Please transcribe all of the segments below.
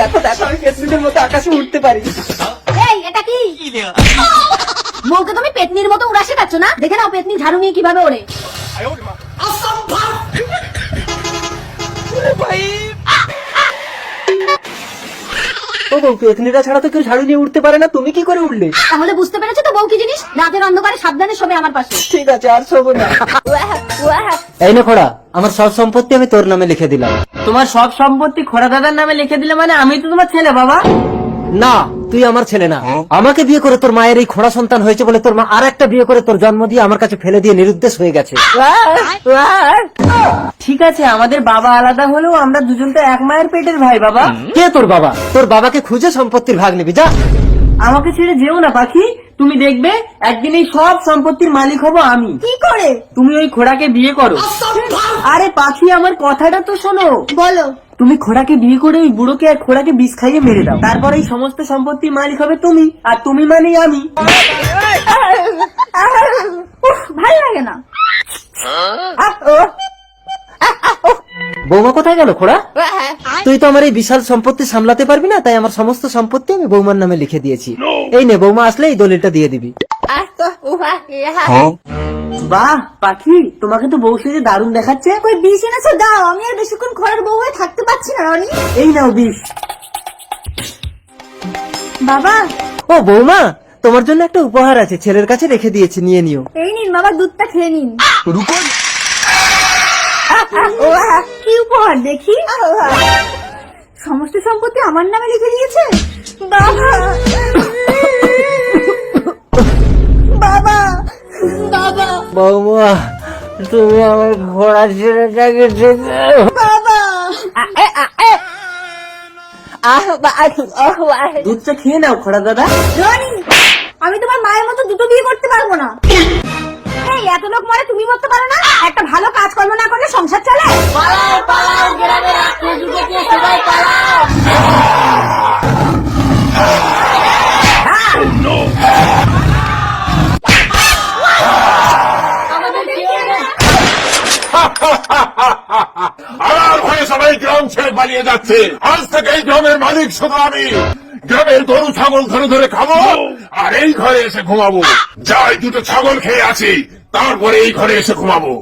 দেখো দেখো আমি মতো আকাশে উঠতে পারি। এই এটা কি? তুমি পেতনির মতো উড়া শেখাচ্ছ না? দেখে নাও পেতনি ঝাড়ু নিয়ে কীভাবে ওড়ে। ও বউ পেতনিটা ছাড়া তো কেউ ঝাড়ু নিয়ে উঠতে পারে না তুমি কি করে উঠলে তাহলে বুঝতে পেরেছ তো বউ কি জিনিস? রাতের অন্ধকারে সাবধানে সবে আমার পাশে। ঠিক আছে আর শোবো না। এই না খোড়া আমার সব সম্পত্তি আমি তোর নামে লিখে দিলাম। তোমার সব সম্পত্তি খোড়া দাদার নামে লিখে দিলে মানে আমি তো তোমার ছেলে বাবা। না তুই আমার ছেলে না। আমাকে বিয়ে করে তোর মায়ের এই খোড়া সন্তান হয়েছে বলে তোর মা আর একটা বিয়ে করে তোর জন্ম দিয়ে আমার কাছে ফেলে দিয়ে নিরুদ্দেশ হয়ে গেছে। ঠিক আছে আমাদের বাবা আলাদা হলেও আমরা দুজন তো এক মায়ের পেটের ভাই বাবা। কে তোর বাবা? তোর বাবাকে খুঁজে সম্পত্তির ভাগ নিবি যা। আমাকে ছেড়ে যেও না পাখি। তুমি দেখবে একদিন এই সব সম্পত্তির মালিক হব আমি। কি করে? তুমি ওই খোড়াকে বিয়ে করো। আরে পাখি আমার কথাটা তো শোনো। বলো। তুমি খোড়াকে বিয়ে করে ওই বুড়োকে আর খোড়াকে বিষ খাইয়ে মেরে দাও। তারপর এই সমস্ত সম্পত্তির মালিক হবে তুমি আর তুমি মানেই আমি। ভালো লাগে না। বৌমা কোথায় গেল খোড়া? তুই তো আমার এই বিশাল সম্পত্তি সামলাতে পারবি না তাই আমার সমস্ত সম্পত্তি আমি বৌমার নামে লিখে দিয়েছি। এই নে বৌমা আসলে এই দলিলটা দিয়ে দিবি। বাহ পাখি তোমাকে তো বউ সেজে দারুণ দেখাচ্ছে। ওই বিষ এনেছো? দাও আমি আর বেশিক্ষণ ঘরের বউ হয়ে থাকতে পারছি না রনি। এই নাও বিষ। বাবা। ও বৌমা তোমার জন্য একটা উপহার আছে ছেলের কাছে রেখে দিয়েছি নিয়ে নিও। এই নিন বাবা দুধটা খেয়ে নিন। কি উপহার দেখি। সমস্ত সম্পত্তি আমার নামে লিখে দিয়েছে? বাবা। বাবা। বাবা। বৌমা তুমি আমার ঘোড়া ছেলেটাকে বাবা। দুধটা খেয়ে নাও খোড়া দাদা। আমি তোমার মায়ের মতো দুটো বিয়ে করতে পারব না। এত লোক মরে তুমি মরতে পারো না? একটা ভালো সবাই গ্রাম ছেড়ে পালিয়ে যাচ্ছে। আজ থেকে এই গ্রামের মালিক শুধু আমি। গ্রামের গরু ছাগল ধরে ধরে খাব আর এই ঘরে এসে ঘুমাবো। যাই দুটো ছাগল খেয়ে আছি তারপরে এই ঘরে এসে ঘুমাবো।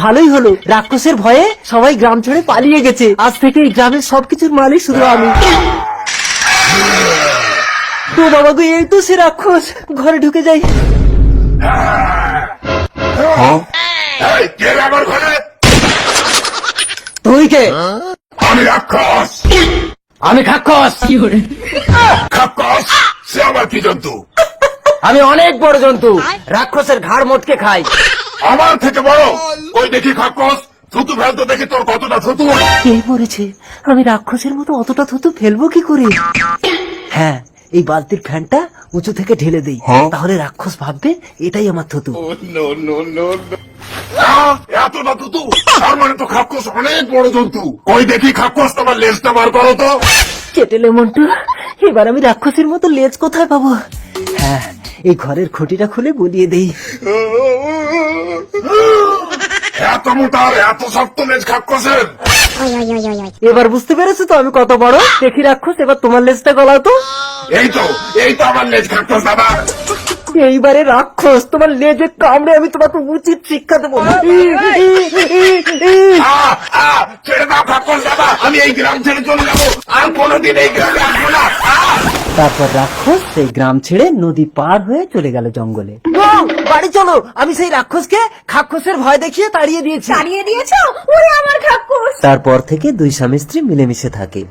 ভালোই হলো। রাক্ষসের ভয়ে সবাই গ্রাম ছেড়ে পালিয়ে গেছে। আজ থেকে এই গ্রামের সবকিছুর মালিক শুধু আমি। তো বাবা গো এই তো সে রাক্ষস। ঘরে ঢুকে যাই। এই, কে রে আমার ঘরে তুই কে আমি রাক্ষস। আমি খাক্ষস। খাক্কস সে আবার কি জন্তু? আমি অনেক বড় জন্তু। রাক্ষসের ঘাড় মোটকে খাই। আমার থেকে বড়? ওই দেখি খাক্কস থুতু ফেলতে দেখি তোর কতটা থুতু। কে পড়েছে আমি রাক্ষসের মতো অতটা থুতু ফেলব কি করে? হ্যাঁ এই বালতির ফ্যানটা উঁচু থেকে ঢেলে দেই। তাহলে রাক্ষস ভাববে এটাই আমার থুতু। আহ, এতটা থুতু। তার মানে তো খাক্কস অনেক বড় জন্তু। ওই দেখি খাক্কস তোমার লেজটা বার করো তো। কেটেলে মন্টু এবার আমি রাক্ষসের মতো লেজ কোথায় পাবো? হ্যাঁ এই ঘরের খুঁটিটা খুলে বলিয়ে দেই। এত মোটা আর এত শক্ত লেজ খাক্কসের এবার বুঝতে পেরেছ তো আমি কত বড়? দেখি রাক্ষস এবার তোমার লেজটা গলাও তো। এই তো এই তো আমার লেজ খাক্কস দাদা এইবারে রাক্ষস তোমার লেজে কামড়ে আমি তোমাকে উচিত শিক্ষা দেবো। ছেড়ে দাও দাদা আমি এই গ্রাম ছেড়ে চলে যাব। আর কোনোদিন এই গ্রামে আসব না। তারপর রাক্ষস সেই গ্রাম ছেড়ে নদী পার হয়ে চলে গেল জঙ্গলে। বাড়ি চলো। আমি সেই রাক্ষসকে খাক্ষসের ভয় দেখিয়ে তাড়িয়ে দিয়েছি। তাড়িয়ে দিয়েছ? ওরে আমার খাকুস তারপর থেকে দুই স্বামী স্ত্রী মিলেমিশে থাকে।